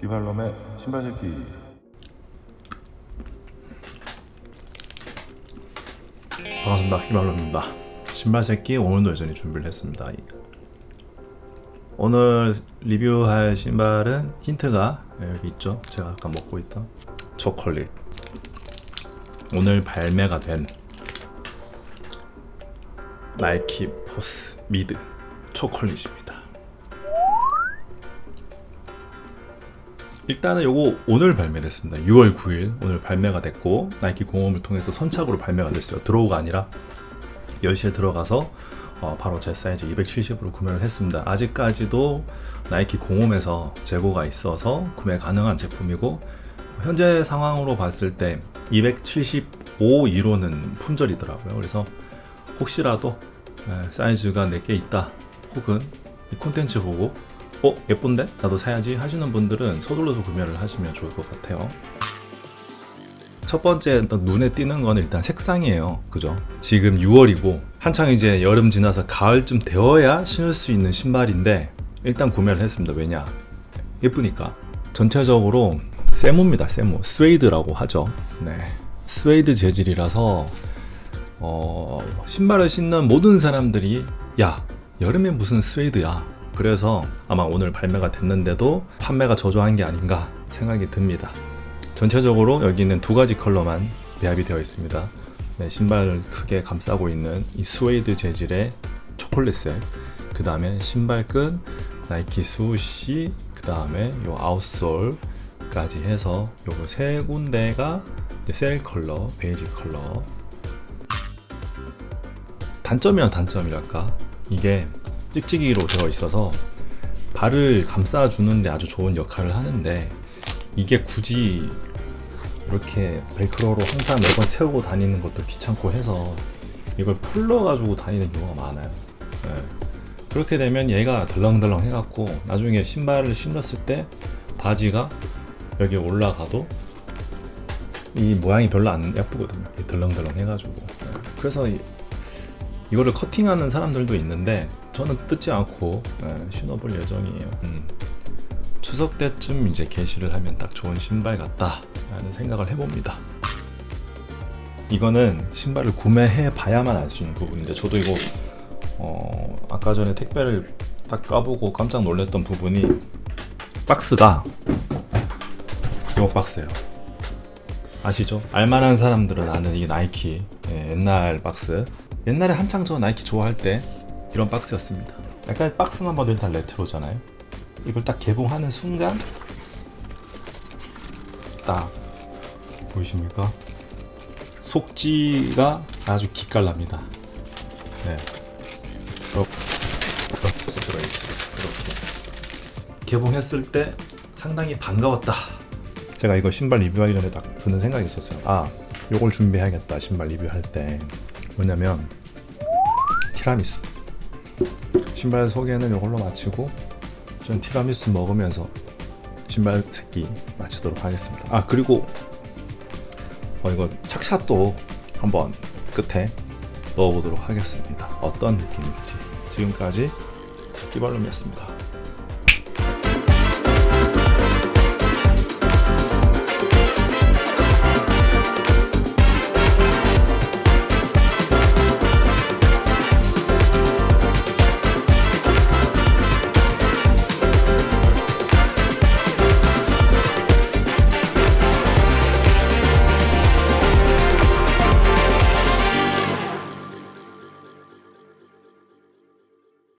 끼발놈의 신발 새끼 반갑습니다. 히말로입니다. 신발 새끼 오늘도 여전히 준비를 했습니다. 오늘 리뷰할 신발은 힌트가 여기 있죠. 제가 아까 먹고 있던 초콜릿. 오늘 발매가 된 나이키 포스 미드 초콜릿입니다. 일단은 요거 오늘 발매됐습니다. 6월 9일 오늘 발매가 됐고 나이키 공홈을 통해서 선착으로 발매가 됐어요. 드로우가 아니라 10시에 들어가서 어, 바로 제 사이즈 270으로 구매를 했습니다. 아직까지도 나이키 공홈에서 재고가 있어서 구매 가능한 제품이고 현재 상황으로 봤을 때 275 2로는 품절이더라고요. 그래서 혹시라도 에, 사이즈가 내게 있다 혹은 이 콘텐츠 보고 어 예쁜데 나도 사야지 하시는 분들은 서둘러서 구매를 하시면 좋을 것 같아요. 첫 번째 또 눈에 띄는 건 일단 색상이에요. 그죠? 지금 6월이고 한창 이제 여름 지나서 가을쯤 되어야 신을 수 있는 신발인데 일단 구매를 했습니다. 왜냐? 예쁘니까. 전체적으로 세모입니다. 세모. 스웨이드라고 하죠. 네. 스웨이드 재질이라서 어, 신발을 신는 모든 사람들이 야 여름에 무슨 스웨이드야 그래서 아마 오늘 발매가 됐는데도 판매가 저조한 게 아닌가 생각이 듭니다. 전체적으로 여기 있는 두 가지 컬러만 배합이 되어 있습니다. 네, 신발을 크게 감싸고 있는 이 스웨이드 재질의 초콜릿색 그 다음에 신발끈 나이키 스우시 그 다음에 요 아웃솔까지 해서 요거 세 군데가 셀 컬러 베이지 컬러. 단점이란 단점이랄까? 이게 찍찍이로 되어 있어서 발을 감싸주는데 아주 좋은 역할을 하는데 이게 굳이 이렇게 벨크로로 항상 몇번 세우고 다니는 것도 귀찮고 해서 이걸 풀러 가지고 다니는 경우가 많아요 네. 그렇게 되면 얘가 덜렁덜렁 해갖고 나중에 신발을 신었을 때 바지가 여기 올라가도 이 모양이 별로 안 예쁘거든요 덜렁덜렁 해가지고 네. 그래서 이- 이거를 커팅하는 사람들도 있는데 저는 뜯지 않고 예, 신어볼 예정이에요. 음. 추석 때쯤 이제 게시를 하면 딱 좋은 신발 같다 라는 생각을 해봅니다. 이거는 신발을 구매해 봐야만 알 수 있는 부분인데 저도 이거 어, 아까 전에 택배를 딱 까보고 깜짝 놀랐던 부분이 박스가 이 박스예요. 아시죠? 알만한 사람들은 아는 이 나이키 예, 옛날 박스. 옛날에 한창 저 나이키 좋아할 때 이런 박스였습니다. 약간 박스만 봐도 일단 레트로잖아요. 이걸 딱 개봉하는 순간 딱 보이십니까? 속지가 아주 기깔납니다. 네. 박스. 이렇게 개봉했을 때 상당히 반가웠다. 제가 이거 신발 리뷰하기 전에 딱 드는 생각이 있었어요. 아, 요걸 준비해야겠다. 신발 리뷰할 때. 뭐냐면 티라미수. 신발 소개는 이걸로 마치고 전 티라미수 먹으면서 신발 새끼 마치도록 하겠습니다. 아 그리고 어 이거 착샷도 한번 끝에 넣어보도록 하겠습니다. 어떤 느낌일지 지금까지 끼발룸이었습니다.